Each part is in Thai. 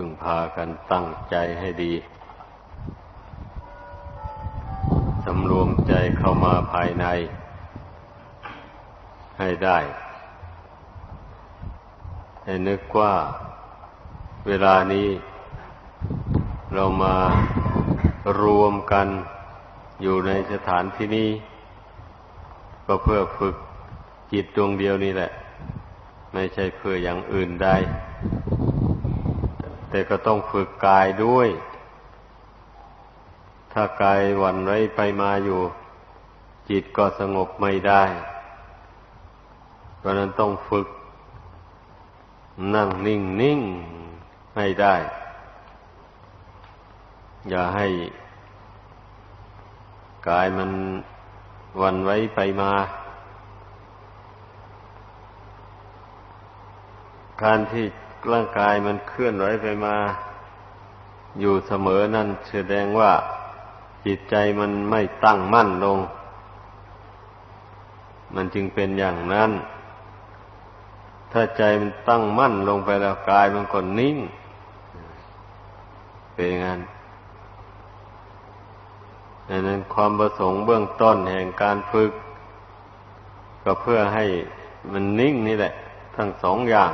พึงพากันตั้งใจให้ดี สำรวมใจเข้ามาภายใน ให้ได้ ให้นึกว่าเวลานี้เรามารวมกันอยู่ในสถานที่นี้ ก็เพื่อฝึกจิตดวงเดียวนี่แหละ ไม่ใช่เพื่ออย่างอื่นใด แต่ก็ต้องฝึกกายด้วย ถ้ากายวันไว้ไปมาอยู่ จิตก็สงบไม่ได้ เพราะนั้นต้องฝึก นั่งนิ่งนิ่งให้ได้ อย่าให้กายมันวันไว้ไปมา การที่ ร่างกายมันเคลื่อนไหวไปมา อยู่เสมอนั่นแสดงว่าจิตใจมันไม่ตั้งมั่นลง มันจึงเป็นอย่างนั้น ถ้าใจมันตั้งมั่นลงไปแล้วกายมันก็นิ่ง เป็นอย่างนั้นดังนั้นความประสงค์เบื้องต้นแห่งการฝึก ก็เพื่อให้มันนิ่งนี่แหละ ทั้งสองอย่าง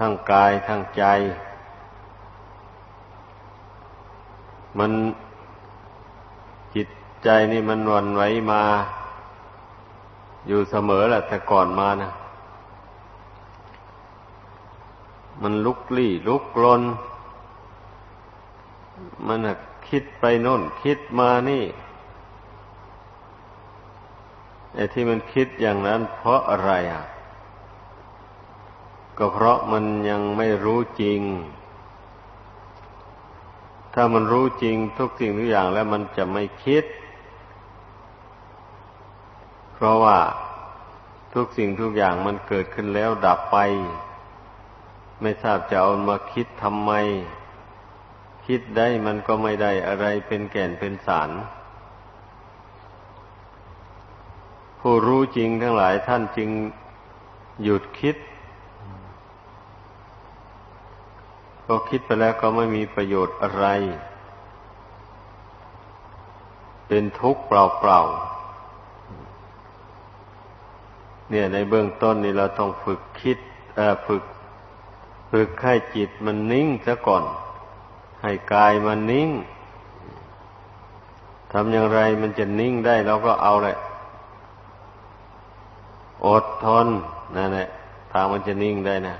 ทั้งกายทั้งใจ มันจิตใจนี่มันวันไหวมา อยู่เสมอแหละแต่ก่อนมานะมันลุกลี้ลุกลน มันคิดไปโน่น คิดมานี่ไอ้ที่มันคิดอย่างนั้นเพราะอะไรอะ ก็เพราะมันยังไม่รู้จริง ถ้ามันรู้จริงทุกสิ่งทุกอย่างแล้วมันจะไม่คิด เพราะว่าทุกสิ่งทุกอย่างมันเกิดขึ้นแล้วดับไป ไม่ทราบจะเอามาคิดทำไม คิดได้มันก็ไม่ได้อะไรเป็นแก่นเป็นสารผู้รู้จริงทั้งหลายท่านจึงหยุดคิด ก็คิดไปแล้วก็ไม่มีประโยชน์อะไร เป็นทุกข์เปล่าๆเนี่ยในเบื้องต้นนี่เราต้องฝึกคิดฝึก ฝึกให้จิตมันนิ่งซะก่อน ให้กายมันนิ่งทำอย่างไรมันจะนิ่งได้เราก็เอาแหละ อดทนนั่นแหละทางมันจะนิ่งได้นะ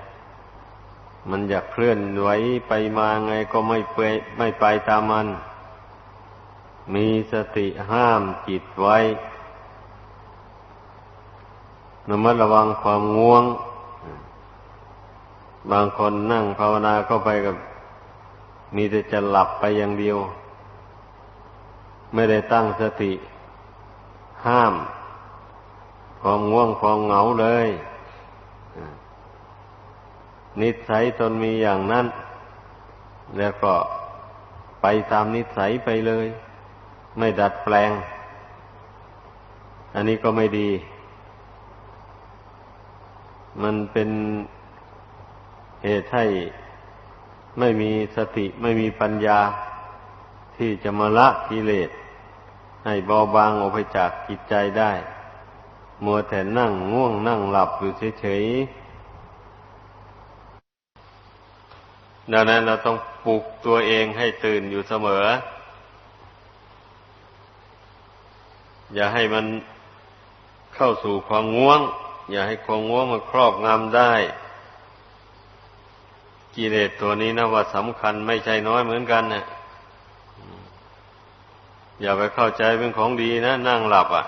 มันอยากเคลื่อนไหวไปมาไงก็ไม่ไปไม่ไปตามมัน มีสติห้ามจิตไว้ระมัดระวังความง่วง บางคนนั่งภาวนาเข้าไปกับ มีแต่จะหลับไปอย่างเดียว ไม่ได้ตั้งสติ ห้าม ความง่วงความเหงาเลย นิสัยตนมีอย่างนั้น แล้วก็ไปตามนิสัยไปเลย ไม่ดัดแปลง อันนี้ก็ไม่ดี มันเป็นเหตุให้ไม่มีสติไม่มีปัญญา ที่จะมาละกิเลส ให้เบาบางออกไปจากจิตใจได้ มัวแต่นั่งง่วงนั่งหลับอยู่เฉยๆ ดังนั้นเราต้องปลุกตัวเองให้ตื่นอยู่เสมอ อย่าให้มันเข้าสู่ความง่วง อย่าให้ความง่วงมันครอบงำได้ กิเลสตัวนี้นะว่าสำคัญไม่ใช่น้อยเหมือนกันเนะอย่าไปเข้าใจเป็นของดีนะ นั่งหลับอะ่ะ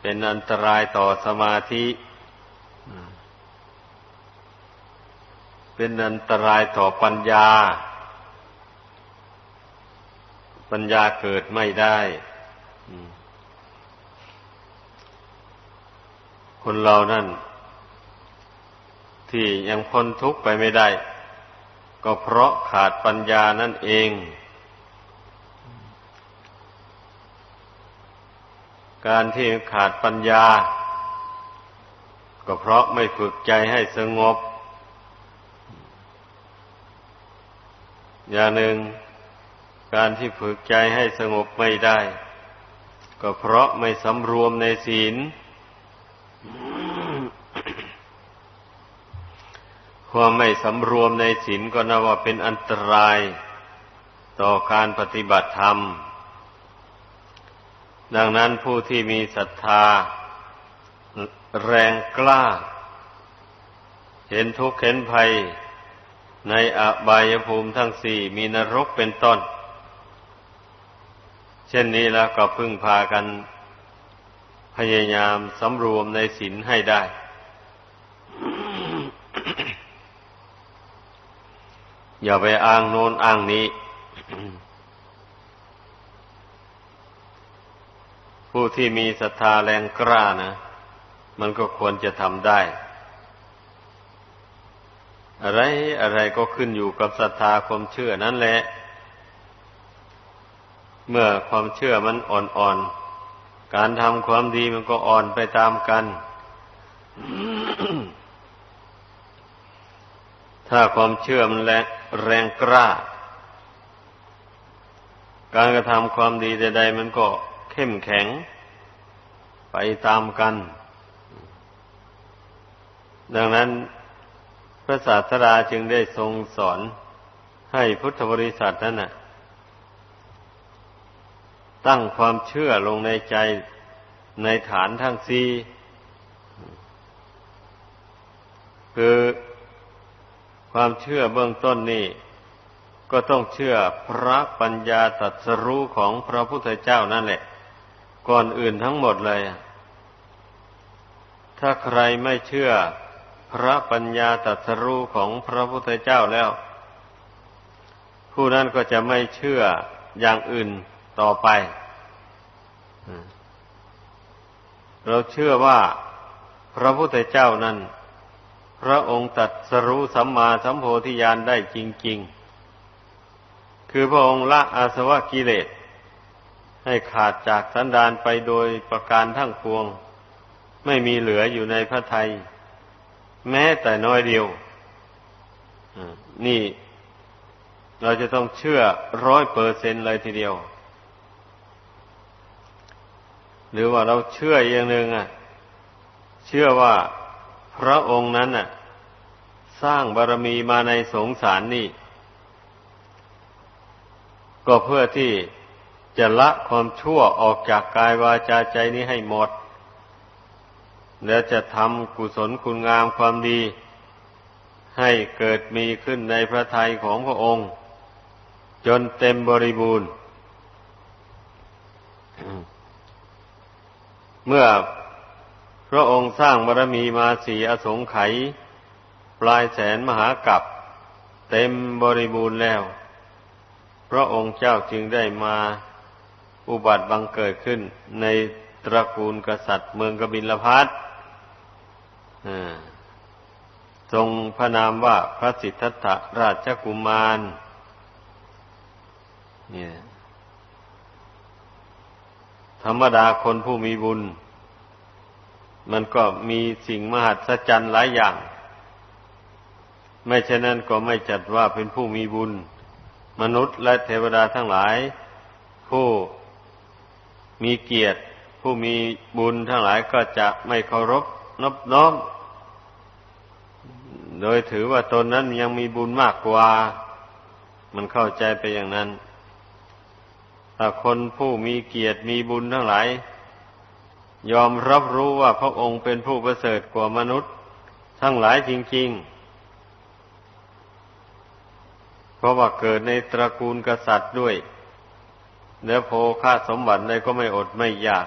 เป็นอันตรายต่อสมาธิ เป็นอันตรายต่อปัญญา ปัญญาเกิดไม่ได้คนเรานั่น ที่ยังพ้นทุกข์ไปไม่ได้ ก็เพราะขาดปัญญานั่นเอง การที่ขาดปัญญา ก็เพราะไม่ฝึกใจให้สงบ อย่างหนึ่งการที่ฝึกใจให้สงบไม่ได้ ก็เพราะไม่สำรวมในศีล ความไม่สำรวมในศีลก็นับว่าเป็นอันตราย ต่อการปฏิบัติธรรม ดังนั้นผู้ที่มีศรัทธา แรงกล้า เห็นทุกข์เห็นภัย ในอบายภูมิทั้งสี่มีนรกเป็นต้น เช่นนี้แล้วก็พึ่งพากัน พยายามสำรวมในศีลให้ได้ อย่าไปอ้างโน้นอ้างนี้ ผู้ที่มีศรัทธาแรงกล้านะ มันก็ควรจะทำได้ อะไรอะไรก็ขึ้นอยู่กับศรัทธาความเชื่อนั่นแหละ เมื่อความเชื่อมันอ่อนๆ การทำความดีมันก็อ่อนไปตามกัน ถ้าความเชื่อมันแรงแรงกล้า การกระทำความดีใดๆมันก็เข้มแข็ง ไปตามกัน ดังนั้น พระศาสดาจึงได้ทรงสอนให้พุทธบริษัทนั้นน่ะตั้งความเชื่อลงในใจในฐานทั้งสี่คือความเชื่อเบื้องต้นนี่ก็ต้องเชื่อพระปัญญาตรัสรู้ของพระพุทธเจ้านั่นแหละ ก่อนอื่นทั้งหมดเลย ถ้าใครไม่เชื่อ พระปัญญาตรัสรู้ของพระพุทธเจ้าแล้ว ผู้นั้นก็จะไม่เชื่ออย่างอื่นต่อไป เราเชื่อว่าพระพุทธเจ้านั้น พระองค์ตัดสรู้สัมมาสัมโพธิญาณได้จริง ๆ คือพระองค์ละอาสวะกิเลส ให้ขาดจากสันดานไปโดยประการทั้งปวง ไม่มีเหลืออยู่ในพระไทย แม้แต่น้อยเดียวนี่เราจะต้องเชื่อร้อยเปอร์เซนเลยทีเดียว หรือว่าเราเชื่ออย่างหนึ่งอะ เชื่อว่าพระองค์นั้นอะ สร้างบารมีมาในสงสารนี่ ก็เพื่อที่จะละความชั่วออกจากกายวาจาใจนี้ให้หมด แล้วจะทำกุศลคุณงามความดี ให้เกิดมีขึ้นในพระทัยของพระองค์ จนเต็มบริบูรณ์ เมื่อพระองค์สร้างบารมีมาสีอสงไขยปลายแสนมหากัปเต็มบริบูรณ์แล้ว พระองค์เจ้าจึงได้มาอุบัติบังเกิดขึ้นในตระกูลกษัตริย์เมืองกบิลพัท ทรงพระนามว่าพระสิทธัตถราชกุมารเนี่ยธรรมดาคนผู้มีบุญ มันก็มีสิ่งมหัศจรรย์หลายอย่าง ไม่เช่นนั้นก็ไม่จัดว่าเป็นผู้มีบุญ มนุษย์และเทวดาทั้งหลาย ผู้มีเกียรติ ผู้มีบุญทั้งหลายก็จะไม่เคารพนบน้อม โดยถือว่าตนนั้นยังมีบุญมากกว่า มันเข้าใจไปอย่างนั้นถ้าคนผู้มีเกียรติมีบุญทั้งหลาย ยอมรับรู้ว่าพระองค์เป็นผู้ประเสริฐกว่ามนุษย์ ทั้งหลายจริง ๆ เพราะว่าเกิดในตระกูลกษัตริย์ด้วยแล้วโภคาสมบัติใดก็ไม่อดไม่อยาก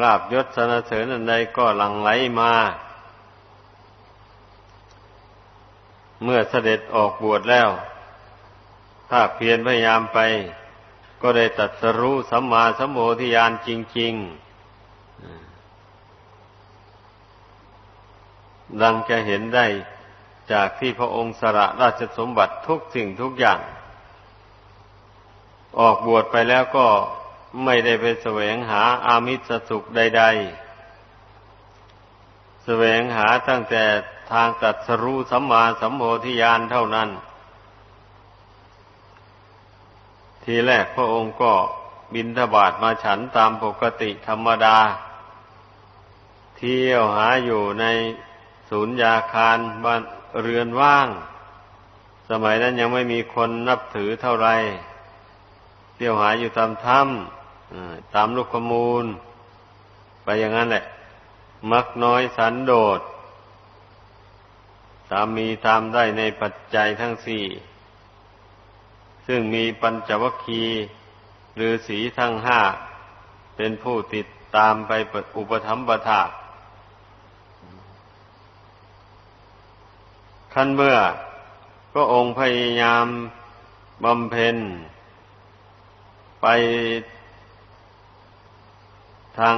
ลาบยศสนเสริญอันใดก็หลั่งไหลมา เมื่อเสด็จออกบวชแล้ว ถ้าเพียรพยายามไป ก็ได้ตัดสรู้สัมมาสัมโพธิญาณจริง ๆ ดังจะเห็นได้จากที่พระองค์สละราชสมบัติทุกสิ่งทุกอย่าง ออกบวชไปแล้วก็ไม่ได้ไปแสวงหาอามิสสุขใด ๆ แสวงหาตั้งแต่ ทางตัดสรู้สัมมาสัมโพธิญาณเท่านั้น ทีแรกพระองค์ก็บินทบาทมาฉันตามปกติธรรมดา เที่ยวหาอยู่ในศูนย์ยาคารบ้านเรือนว่าง สมัยนั้นยังไม่มีคนนับถือเท่าไรเที่ยวหาอยู่ตามถ้ำตามลูกขมูล ไปอย่างนั้นแหละ มักน้อยสันโดษ ตามมีตามได้ในปัจจัยทั้งสี่ ซึ่งมีปัญจวัคคีหรือสีทั้งห้า เป็นผู้ติดตามไปอุปถัมปถาขั้นเมื่อก็องค์พยายามบำเพ็ญไปทาง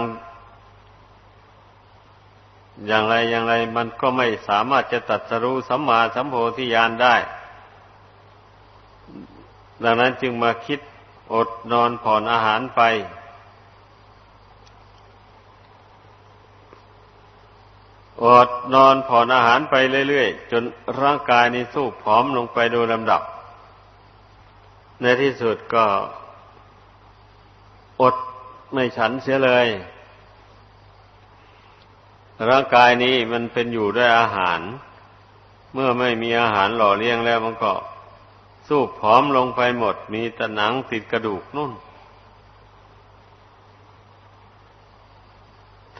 อย่างไรอย่างไรมันก็ไม่สามารถจะตัดสรู้สัมมาสัมโพธิญาณได้ ดังนั้นจึงมาคิดอดนอนผ่อนอาหารไป อดนอนผ่อนอาหารไปเรื่อยๆ จนร่างกายนี้สู้ผอมลงไปโดยลำดับ ในที่สุดก็อดไม่ฉันเสียเลย ร่างกายนี้มันเป็นอยู่ด้วยอาหาร เมื่อไม่มีอาหารหล่อเลี้ยงแล้วมันก็สู้ผอมลงไปหมด มีแต่หนังติดกระดูกนุ่น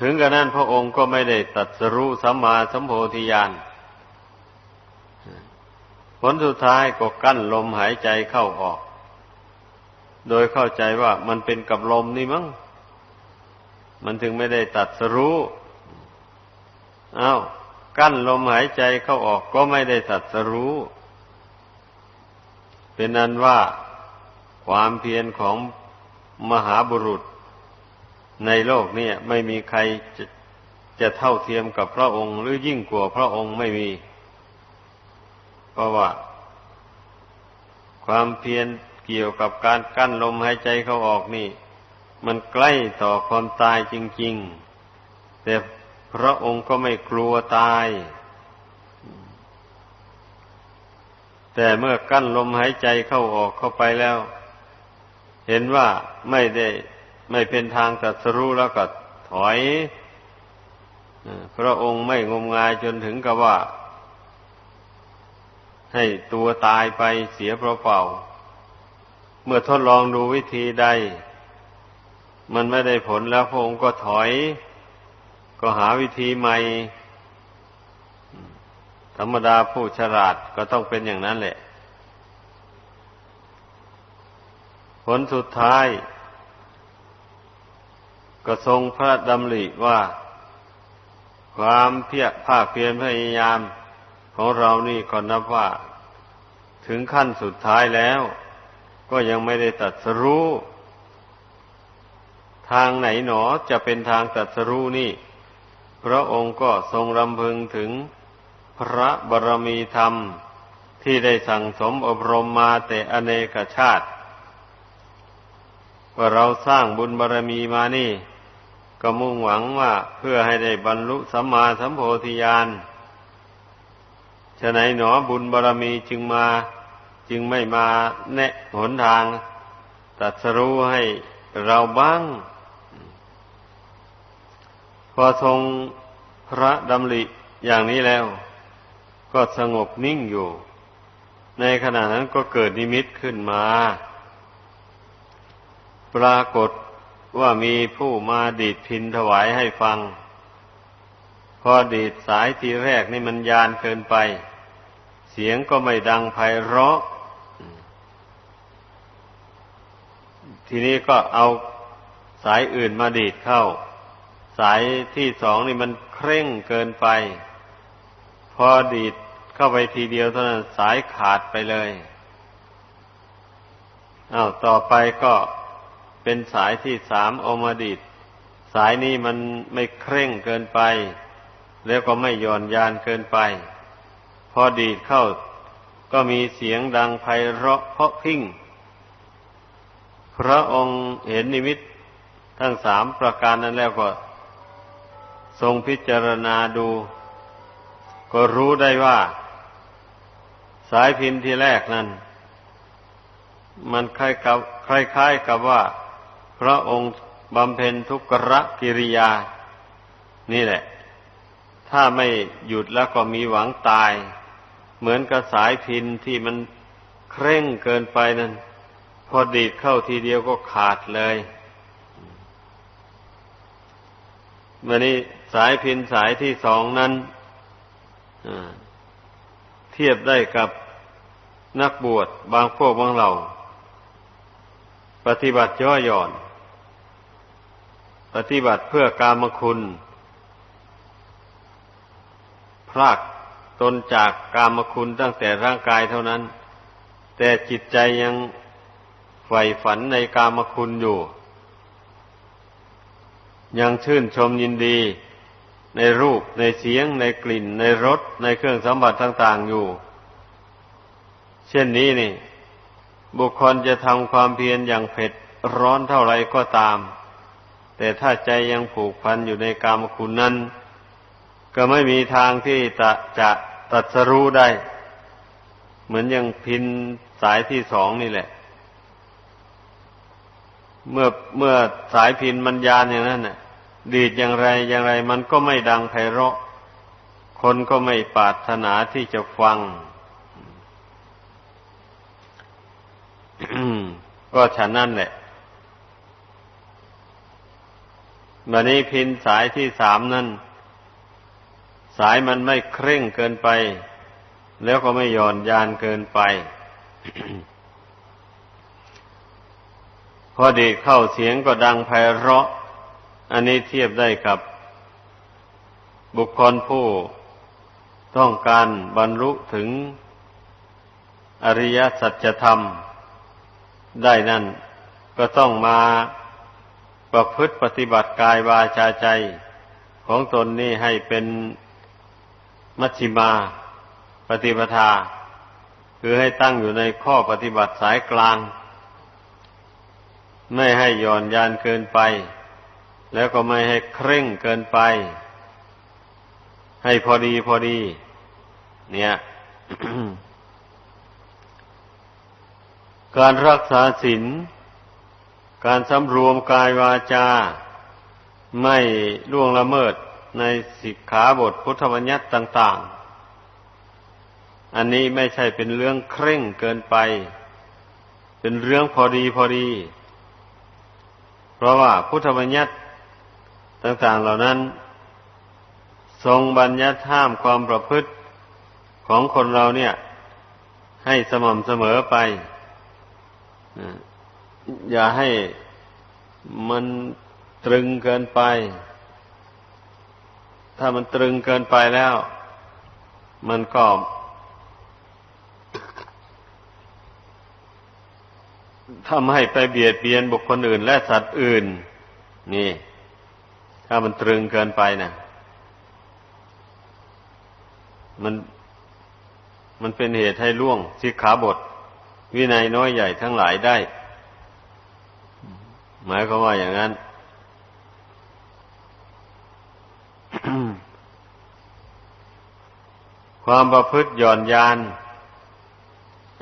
ถึงกระนั้นพระองค์ก็ไม่ได้ตัดสรู้สัมมาสัมโพธิญาณผลสุดท้ายก็กั้นลมหายใจเข้าออก โดยเข้าใจว่ามันเป็นกับลมนี่มั้ง มันถึงไม่ได้ตัดสรู้ อา้าวกั้นลมหายใจเข้าออกก็ไม่ได้สัตสรู้ เป็นนั้นว่าความเพียรของมหาบุรุษ ในโลกนี้ไม่มีใครจะจะเท่าเทียมกับพระองค์หรือยิ่งกว่าพระองค์ไม่มี เพราะว่า ความเพียรเกี่ยวกับการกั้นลมหายใจเข้าออกนี่ มันใกล้ต่อความตายจริง ๆ แต่ พระองค์ก็ไม่กลัวตาย แต่เมื่อกั้นลมหายใจเข้าออกเข้าไปแล้ว เห็นว่าไม่ได้ไม่เป็นทางตัดสรู้แล้วก็ถอย พระองค์ไม่งมงายจนถึงกับว่า ให้ตัวตายไปเสียเปล่าเมื่อทดลองดูวิธีใด มันไม่ได้ผลแล้วพระองค์ก็ถอย ก็หาวิธีใหม่ ธรรมดาผู้ฉลาดก็ต้องเป็นอย่างนั้นแหละ ผลสุดท้าย ก็ทรงพระดำริว่า ความเพียรภาคเพียรพยายามของเรานี่ก็นับว่า ถึงขั้นสุดท้ายแล้ว ก็ยังไม่ได้ตัดสรู้ทางไหนหนอจะเป็นทางตัดสรู้นี่ พระองค์ก็ทรงรำพึงถึงพระบรมีธรรมที่ได้สั่งสมอบรมมาแต่อเนกชาติ ว่าเราสร้างบุญบารมีมานี่ ก็มุ่งหวังว่าเพื่อให้ได้บรรลุสัมมาสัมโพธิญาณฉะไหนหนอบุญบารมีจึงมาจึงไม่มาแนะหนทางตัดสรู้ให้เราบ้าง พอทรงพระดำริอย่างนี้แล้ว ก็สงบนิ่งอยู่ ในขณะนั้นก็เกิดนิมิตขึ้นมา ปรากฏว่ามีผู้มาดีดพินถวายให้ฟัง พอดีดสายทีแรกนี่มันยานเกินไป เสียงก็ไม่ดังไพเราะ ทีนี้ก็เอาสายอื่นมาดีดเข้า สายที่สองนี่มันเคร่งเกินไป พอดีดเข้าไปทีเดียวเท่านั้นสายขาดไปเลยอา้าวต่อไปก็เป็นสายที่สามอมาดีดสายนี้มันไม่เคร่งเกินไป แล้วก็ไม่ย่อนยานเกินไป พอดีดเข้าก็มีเสียงดังไพเราะเพาะพิ้งพระองค์เห็นนิมิตทั้งสามประการนั้นแล้วก็ ทรงพิจารณาดู ก็รู้ได้ว่า สายพินที่แรกนั้น มันคล้ายกับคล้ายๆกับว่า พระองค์บำเพ็ญทุกรกิริยา นี่แหละ ถ้าไม่หยุดแล้วก็มีหวังตาย เหมือนกับสายพินที่มันเคร่งเกินไปนั่นพอดีดเข้าทีเดียวก็ขาดเลยวันนี้ สายพินสายที่สองนั้นเทียบได้กับนักบวชบางพวกบางเหล่า ปฏิบัติย่อหย่อน ปฏิบัติเพื่อกามคุณ พรากตนจากกามคุณตั้งแต่ร่างกายเท่านั้น แต่จิตใจยังใฝ่ฝันในกามคุณอยู่ ยังชื่นชมยินดี ในรูปในเสียง ในกลิ่น ในรสในเครื่องสัมผัสต่าง ๆอยู่ เช่นนี้นี่ บุคคลจะทำความเพียรอย่างเผ็ดร้อนเท่าไรก็ตาม แต่ถ้าใจยังผูกพันอยู่ในกามคุณนั้น ก็ไม่มีทางที่จะจะตัดสรู้ได้ เหมือนอย่างพินสายที่สองนี่แหละ เมื่อเมื่อสายพินมันยานอย่างนั้นน่ะ ดีดอย่างไรอย่างไรมันก็ไม่ดังไพเราะ คนก็ไม่ปรารถนาที่จะฟัง ก็ฉันนั่นแหละบันนี้พินสายที่สามนั่น สายมันไม่เคร่งเกินไป แล้วก็ไม่หย่อนยานเกินไป พอดีเข้าเสียงก็ดังไพเราะ อันนี้เทียบได้กับ บุคคลผู้ต้องการบรรลุถึงอริยสัจธรรม ได้นั่น ก็ต้องมาประพฤติปฏิบัติกายวาจาใจ ของตนนี่ให้เป็นมัชฌิมาปฏิปทา คือให้ตั้งอยู่ในข้อปฏิบัติสายกลาง ไม่ให้ย่อนยานเกินไป แล้วก็ไม่ให้เคร่งเกินไป ให้พอดีพอดี เนี่ยการรักษาศีล การสำรวมกายวาจา ไม่ล่วงละเมิดในสิกขาบทพุทธบัญญัติต่าง ๆ อันนี้ไม่ใช่เป็นเรื่องเคร่งเกินไป เป็นเรื่องพอดีพอดี เพราะว่าพุทธบัญญัติ ต่างๆเหล่านั้น ทรงบัญญัติห้ามความประพฤติของคนเราเนี่ย ให้สม่ำเสมอไป อย่าให้มันตรึงเกินไป ถ้ามันตรึงเกินไปแล้ว มันก็ทำให้ไปเบียดเบียนบุคคลอื่นและสัตว์อื่น นี่ ถ้ามันตรึงเกินไปนะมันมันเป็นเหตุให้ล่วงสิกขาบท วินัยน้อยใหญ่ทั้งหลายได้ หมายความว่าอย่างนั้นความประพฤติหย่อนยาน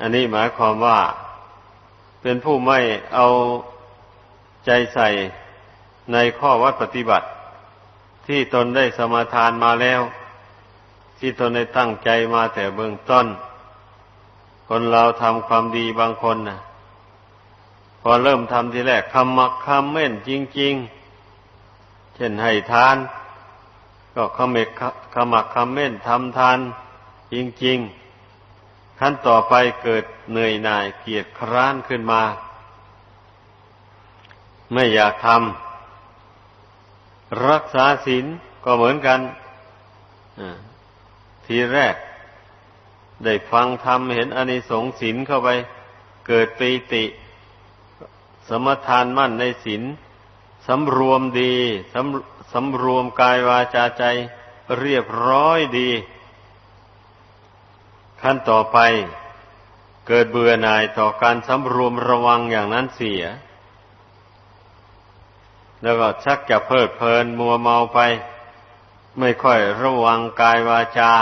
อันนี้หมายความว่า เป็นผู้ไม่เอาใจใส่ในข้อวัดปฏิบัติ ที่ตนได้สมาทานมาแล้ว ที่ตนได้ตั้งใจมาแต่เบื้องต้น คนเราทำความดีบางคนนะพอเริ่มทำทีแรกคำมักคำเม่นจริง ๆ เช่นให้ทาน ก็ขมิกขมักคำเม่นทำทานจริง ๆ ขั้นต่อไปเกิดเหนื่อยหน่ายเกียจคร้านขึ้นมา ไม่อยากทำ รักษาศีลก็เหมือนกันทีแรก ได้ฟังธรรมเห็นอนิสงส์ศีลเข้าไป เกิดปีติ สมทานมั่นในศีลสำรวมดีสำสำรวมกายวาจาใจเรียบร้อยดี ขั้นต่อไป เกิดเบื่อหน่ายต่อการสำรวมระวังอย่างนั้นเสีย แล้วก็ชักจะเพลิดเพลินมัวเมาไป ไม่ค่อยระวังกายวาจา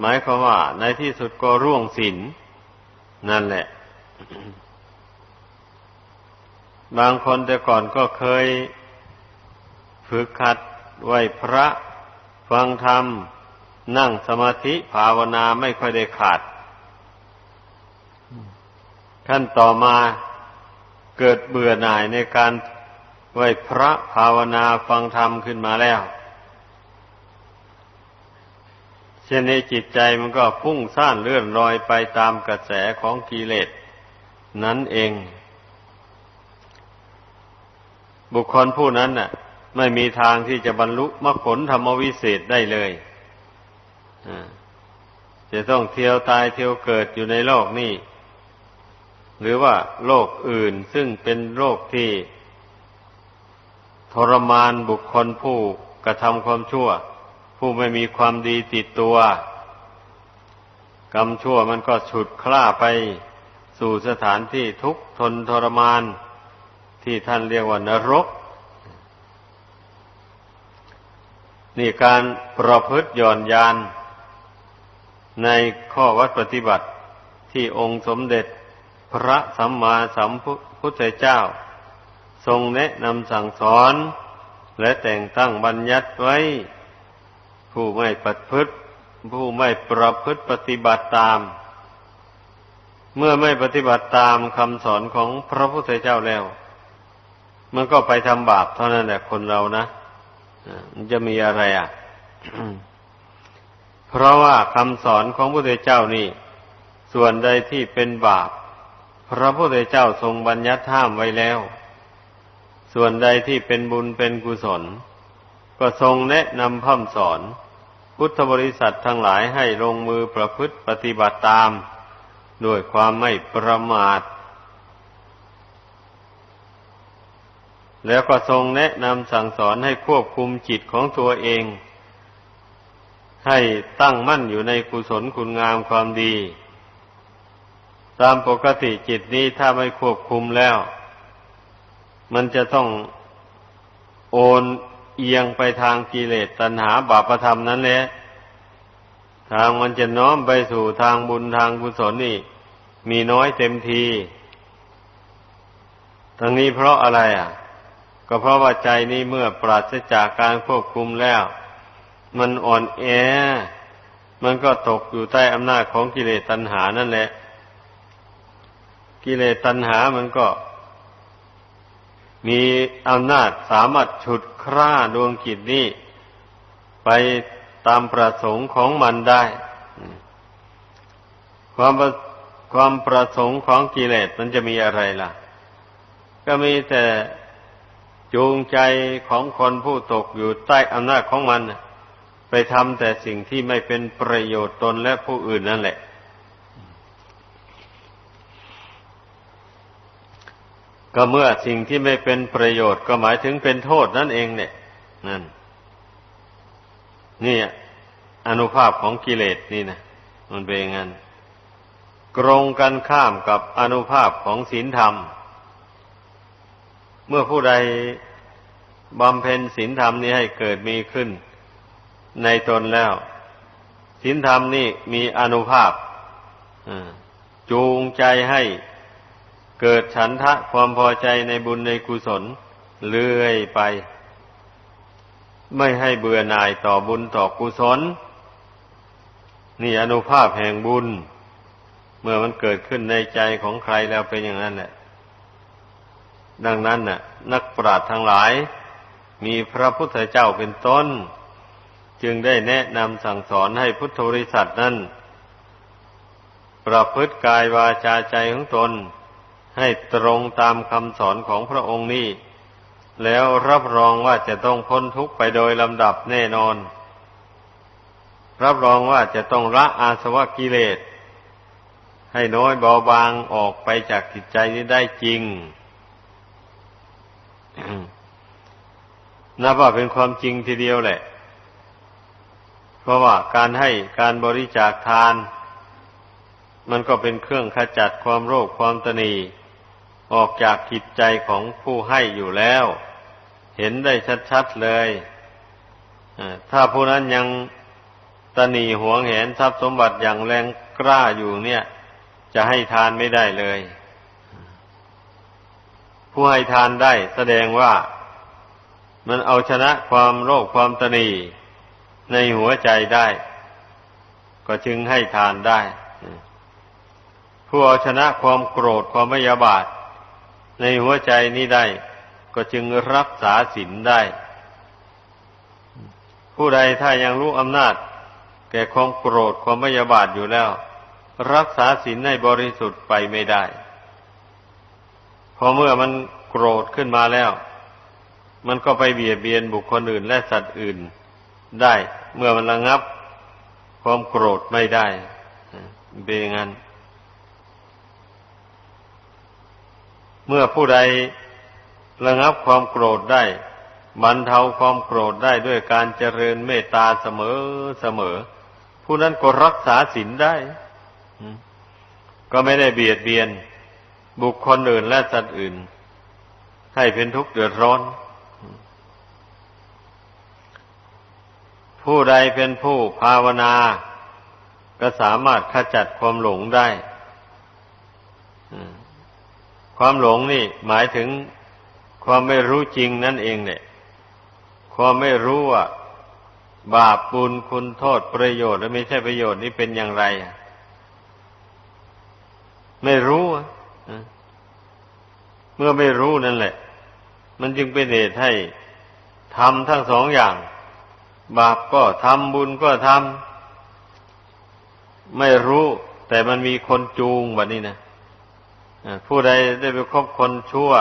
หมายความว่า ในที่สุดก็ร่วงศีลนั่นแหละ บางคนแต่ก่อนก็เคยฝึกขัดไหวพระ ฟังธรรม นั่งสมาธิภาวนาไม่ค่อยได้ขาด ขั้นต่อมาเกิดเบื่อหน่ายในการ ไหวพระภาวนาฟังธรรมขึ้นมาแล้วเช่นในจิตใจมันก็พุ่งซ่านเลื่อนลอยไปตามกระแสของกิเลสนั้นเอง บุคคลผู้นั้นน่ะ ไม่มีทางที่จะบรรลุมรรคผลธรรมวิเศษได้เลยจะต้องเที่ยวตายเที่ยวเกิดอยู่ในโลกนี้ หรือว่าโรคอื่นซึ่งเป็นโรคที่ ทรมานบุคคลผู้กระทำความชั่ว ผู้ไม่มีความดีติดตัว กรรมชั่วมันก็ฉุดคล้าไปสู่สถานที่ทุกข์ทนทรมาน ที่ท่านเรียกว่านรก นี่การประพฤติย่อนยาน ในข้อวัดปฏิบัติที่องค์สมเด็จพระสัมมาสัมพุทธเจ้า ทรงแนะนำสั่งสอน และแต่งตั้งบัญญัติไว้ ผู้ไม่ปฏิพฤติผู้ไม่ประพฤติปฏิบัติตาม เมื่อไม่ปฏิบัติตามคำสอนของพระพุทธเจ้าแล้ว มันก็ไปทำบาปเท่านั้นแหละคนเรานะมันจะมีอะไรอะ เพราะว่าคำสอนของพระพุทธเจ้านี่ ส่วนใดที่เป็นบาป พระพุทธเจ้าทรงบัญญัติห้ามไว้แล้ว ส่วนใดที่เป็นบุญเป็นกุศล ก็ทรงแนะนำพ่ำสอน พุทธบริษัททั้งหลายให้ลงมือประพฤติปฏิบัติตาม ด้วยความไม่ประมาท แล้วก็ทรงแนะนำสั่งสอนให้ควบคุมจิตของตัวเอง ให้ตั้งมั่นอยู่ในกุศลคุณงามความดี ตามปกติจิตนี้ถ้าไม่ควบคุมแล้ว มันจะต้องโอนเอียงไปทางกิเลสตัณหาบาปธรรมนั้นแหละ ทางมันจะน้อมไปสู่ทางบุญทางกุศลนี่ มีน้อยเต็มที ทั้งนี้เพราะอะไรอะ ก็เพราะว่าใจนี้เมื่อปราศจากการควบคุมแล้ว มันอ่อนแอ มันก็ตกอยู่ใต้อำนาจของกิเลสตัณหานั่นแหละ กิเลสตัณหามันก็ มีอำนาจสามารถฉุดคร่าดวงกิจนี้ ไปตามประสงค์ของมันได้ ความความประสงค์ของกิเลสมันจะมีอะไรล่ะ ก็มีแต่จูงใจของคนผู้ตกอยู่ใต้อำนาจของมัน ไปทำแต่สิ่งที่ไม่เป็นประโยชน์ตนและผู้อื่นนั่นแหละ ก็เมื่อสิ่งที่ไม่เป็นประโยชน์ก็หมายถึงเป็นโทษนั่นเองเนี่ย นั่น นี่อนุภาพของกิเลสนี่นะมันเป็นงั้นกรงกันข้ามกับอนุภาพของศีลธรรม เมื่อผู้ใดบำเพ็ญศีลธรรมนี้ให้เกิดมีขึ้น ในตนแล้วศีลธรรมนี่มีอนุภาพจูงใจให้ เกิดฉันทะความพอใจในบุญในกุศลเลื่อยไป ไม่ให้เบื่อหน่ายต่อบุญต่อกุศล นี่อนุภาพแห่งบุญ เมื่อมันเกิดขึ้นในใจของใครแล้วเป็นอย่างนั้นแหละดังนั้นน่ะ นักปราชญ์ทั้งหลาย มีพระพุทธเจ้าเป็นต้น จึงได้แนะนำสั่งสอนให้พุทธบริษัทนั้น ประพฤติกายวาจาใจของตน ให้ตรงตามคำสอนของพระองค์นี้แล้วรับรองว่าจะต้องพ้นทุกข์ไปโดยลำดับแน่นอน รับรองว่าจะต้องละอาสวะกิเลส ให้น้อยเบาบางออกไปจากจิตใจนี้ได้จริง นับว่าเป็นความจริงทีเดียวแหละ เพราะว่าการให้การบริจาคทาน มันก็เป็นเครื่องขจัดความโรคความตนี ออกจากจิตใจของผู้ให้อยู่แล้ว เห็นได้ชัดๆเลยถ้าผู้นั้นยังตนีหวงเห็นทรัพย์สมบัติอย่างแรงกล้าอยู่เนี่ย จะให้ทานไม่ได้เลย ผู้ให้ทานได้แสดงว่ามันเอาชนะความโลภความตนีในหัวใจได้ ก็จึงให้ทานได้ ผู้เอาชนะความโกรธความไม่ยาบาท ในหัวใจนี้ได้ ก็จึงรักษาศีลได้ ผู้ใดถ้ายังรู้อำนาจ แก่ความโกรธความไม่ยาบาทอยู่แล้ว รักษาศีลในบริสุทธิ์ไปไม่ได้ พอเมื่อมันโกรธขึ้นมาแล้ว มันก็ไปเบียดเบียนบุคคลอื่นและสัตว์อื่นได้ เมื่อมันระงับความโกรธไม่ได้เป็นงั้น เมื่อผู้ใดระงับความโกรธได้บรรเทาความโกรธได้ด้วยการเจริญเมตตาเสมอเสมอ ผู้นั้นก็รักษาศีลได้ ก็ไม่ได้เบียดเบียน บุคคลอื่นและสัตว์อื่น ให้เป็นทุกข์เดือดร้อน ผู้ใดเป็นผู้ภาวนา ก็สามารถขจัดความหลงได้ ความหลงนี่หมายถึงความไม่รู้จริงนั่นเองเนี่ย ความไม่รู้ว่า บาปบุญคุณโทษประโยชน์และไม่ใช่ประโยชน์นี่เป็นอย่างไร ไม่รู้เมื่อไม่รู้นั่นแหละ มันจึงเป็นเหตุให้ทำทั้งสองอย่าง บาปก็ทำบุญก็ทำไม่รู้ แต่มันมีคนจูงแบบนี้นะ ผู้ใดได้ไปคบคนชั่ว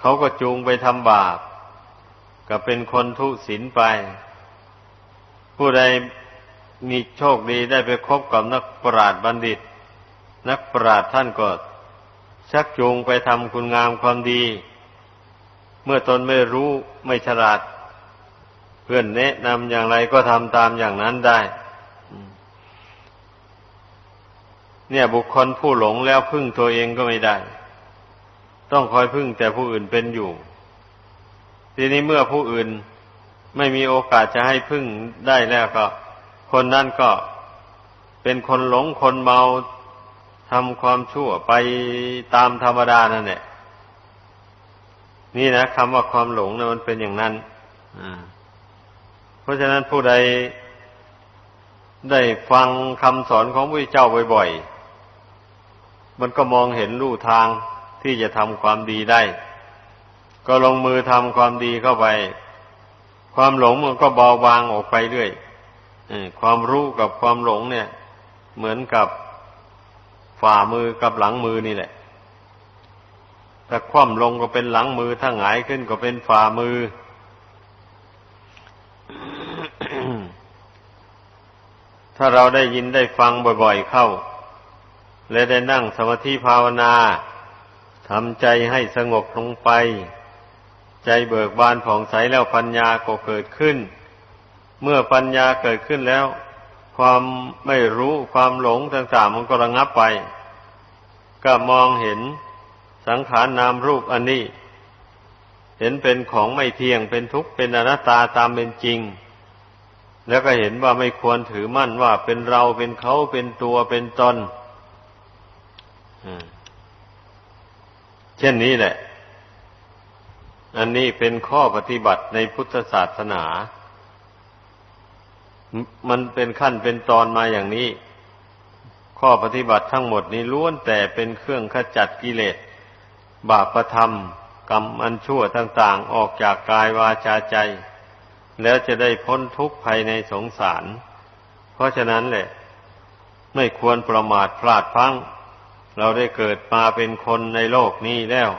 เขาก็จูงไปทำบาป ก็เป็นคนทุศีลไป ผู้ใดมีโชคดีได้ไปคบกับนักปราชญ์บัณฑิต นักปราชญ์ท่านก็ชักจูงไปทำคุณงามความดี เมื่อตนไม่รู้ไม่ฉลาด เพื่อนแนะนำอย่างไรก็ทำตามอย่างนั้นได้ เนี่ยบุคคลผู้หลงแล้วพึ่งตัวเองก็ไม่ได้ ต้องคอยพึ่งแต่ผู้อื่นเป็นอยู่ ทีนี้เมื่อผู้อื่นไม่มีโอกาสจะให้พึ่งได้แล้วก็ คนนั้นก็เป็นคนหลงคนเมาทำความชั่วไปตามธรรมดานั่นแหละนี่นะคำว่าความหลงนะมันเป็นอย่างนั้นเพราะฉะนั้นผู้ใดได้ฟังคำสอนของพระเจ้าบ่อยๆ มันก็มองเห็นลู่ทางที่จะทำความดีได้ ก็ลงมือทำความดีเข้าไป ความหลงมันก็เบาบางออกไปเรื่อยความรู้กับความหลงเนี่ย เหมือนกับฝ่ามือกับหลังมือนี่แหละ ถ้าคว่ำลงก็เป็นหลังมือ ถ้าหงายขึ้นก็เป็นฝ่ามือ ถ้าเราได้ยินได้ฟังบ่อยๆเข้า และได้นั่งสมาธิภาวนาทำใจให้สงบลงไป ใจเบิกบานผ่องใสแล้วปัญญาก็เกิดขึ้น เมื่อปัญญาเกิดขึ้นแล้ว ความไม่รู้ความหลงต่างๆมันก็ระงับไป ก็มองเห็นสังขารนามรูปอันนี้เห็นเป็นของไม่เที่ยงเป็นทุกข์เป็นอนัตตาตามเป็นจริง แล้วก็เห็นว่าไม่ควรถือมั่นว่าเป็นเราเป็นเขาเป็นตัวเป็นตนเช่นนี้แหละ อันนี้เป็นข้อปฏิบัติในพุทธศาสนา มันเป็นขั้นเป็นตอนมาอย่างนี้ ข้อปฏิบัติทั้งหมดนี้ล้วนแต่เป็นเครื่องขจัดกิเลส บาปประธรรม กรรมอันชั่วต่าง ๆ ออกจากกายวาจาใจ แล้วจะได้พ้นทุกข์ภายในสงสาร เพราะฉะนั้นแหละ ไม่ควรประมาทพลาดพัง เราได้เกิดมาเป็นคนในโลกนี้แล้ว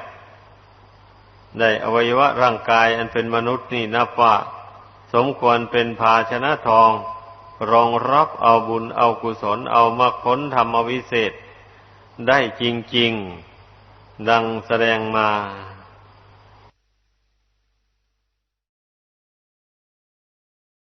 ได้อวัยวะร่างกายอันเป็นมนุษย์นี่นับว่าสมควรเป็นภาชนะทอง รองรับเอาบุญเอากุศลเอามาค้นทำเอวิเศษ ได้จริง ๆ ดังแสดงมา